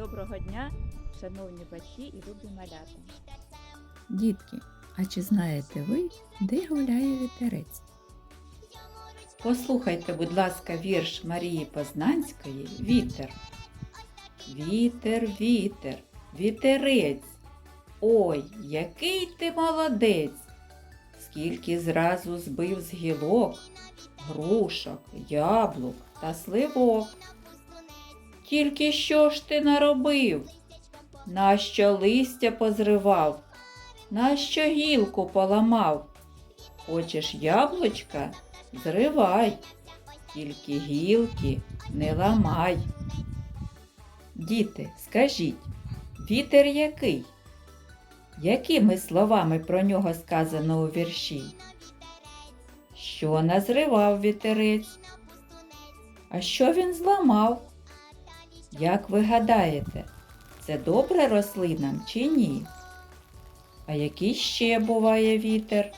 Доброго дня, шановні батьки і любі малята. Дітки, а чи знаєте ви, де гуляє вітерець? Послухайте, будь ласка, вірш Марії Познанської Вітер. Вітер, вітер, вітерець. Ой, який ти молодець! Скільки зразу збив з гілок, грушок, яблук та сливок. Тільки що ж ти наробив? Нащо листя позривав? Нащо гілку поламав? Хочеш яблучка? Зривай, тільки гілки не ламай. Діти, скажіть, вітер який? Якими словами про нього сказано у вірші? Що назривав вітерець? А що він зламав? Як ви гадаєте, це добре рослинам чи ні? А який ще буває вітер?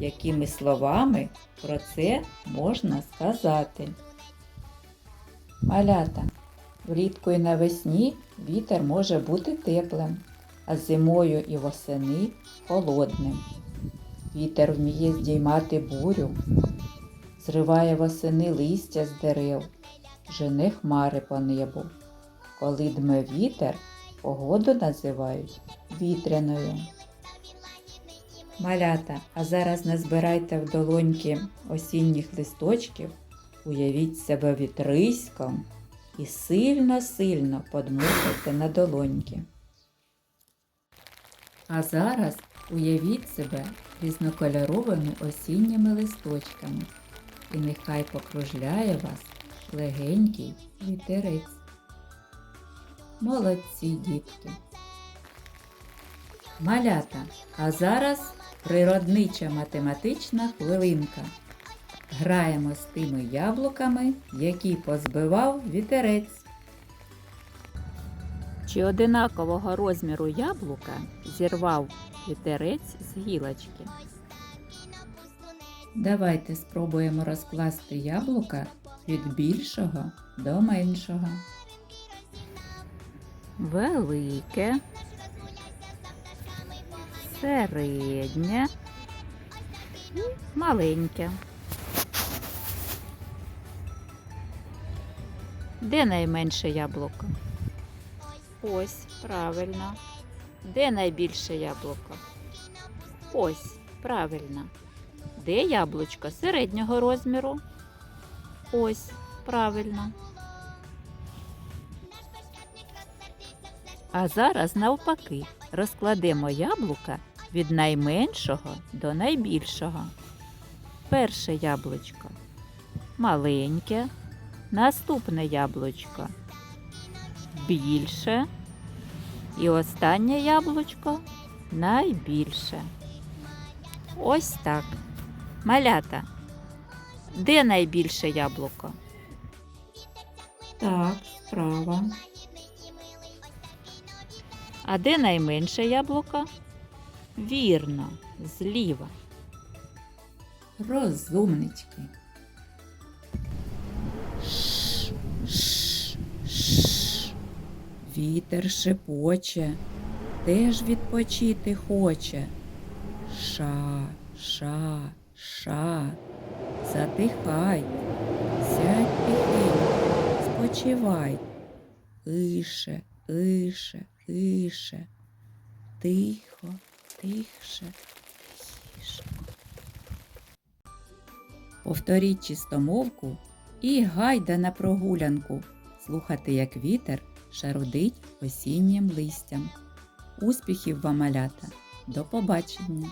Якими словами про це можна сказати? Малята, влітку і навесні вітер може бути теплим, а зимою і восени холодним. Вітер вміє здіймати бурю, зриває восени листя з дерев, жене хмари по небу. Коли дме вітер, погоду називають вітряною. Малята, а зараз назбирайте в долоньки осінніх листочків, уявіть себе вітриськом і сильно-сильно подмухайте на долоньки. А зараз уявіть себе різнокольоровими осінніми листочками, і нехай покружляє вас легенький вітерець. Молодці, дітки! Малята, а зараз природнича математична хвилинка. Граємо з тими яблуками, які позбивав вітерець. Чи одинакового розміру яблука зірвав вітерець з гілочки? Давайте спробуємо розкласти яблука від більшого до меншого. Велике, середнє і маленьке. Де найменше яблуко? Ось, правильно. Де найбільше яблуко? Ось, правильно. Де яблучко середнього розміру? Ось, правильно. А зараз навпаки розкладемо яблука від найменшого до найбільшого. Перше яблучко маленьке, наступне яблучко більше і останнє яблучко найбільше. Ось так. Малята. Де найбільше яблуко? Так, справа. А де найменше яблуко? Вірно, зліва. Розумнички. Ш, ш, ш. Вітер шепоче, теж відпочити хоче. Ша, ша, ша. Затихай, сядь тихенько, спочивай. Іше, іше, іше. Тихо, тихше, тихіше. Повторіть чистомовку і гайда на прогулянку, слухати, як вітер шарудить осіннім листям. Успіхів вам, малята! До побачення!